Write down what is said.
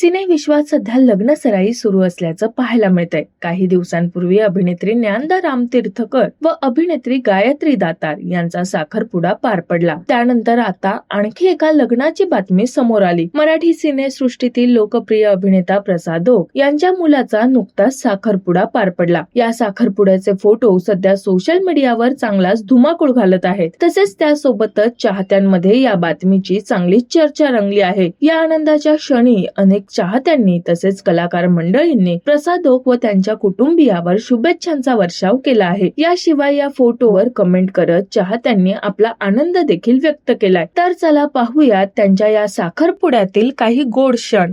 सिनेविश्वात सध्या लग्न सराई सुरू असल्याचं पाहायला मिळतंय. काही दिवसांपूर्वी अभिनेत्री ज्ञानदा रामतीर्थकर व अभिनेत्री गायत्री दातार यांचा साखरपुडा पार पडला. त्यानंतर आता आणखी एका लग्नाची बातमी समोर आली. मराठी सिनेसृष्टीतील लोकप्रिय अभिनेता प्रसाद ओक यांच्या मुलाचा नुकताच साखरपुडा पार पडला. या साखरपुड्याचे फोटो सध्या सोशल मीडियावर चांगलाच धुमाकूळ घालत आहेत. तसेच त्यासोबतच चाहत्यांमध्ये या बातमीची चांगली चर्चा रंगली आहे. या आनंदाच्या क्षणी अनेक चाहत्यांनी तसेच कलाकार मंडळींनी प्रसाद व त्यांच्या कुटुंबियावर शुभेच्छांचा वर्षाव केला आहे. याशिवाय या फोटोवर कमेंट करत चाहत्यांनी आपला आनंद देखील व्यक्त केलाय. तर चला पाहूयात त्यांच्या या साखरपुड्यातील काही गोड क्षण.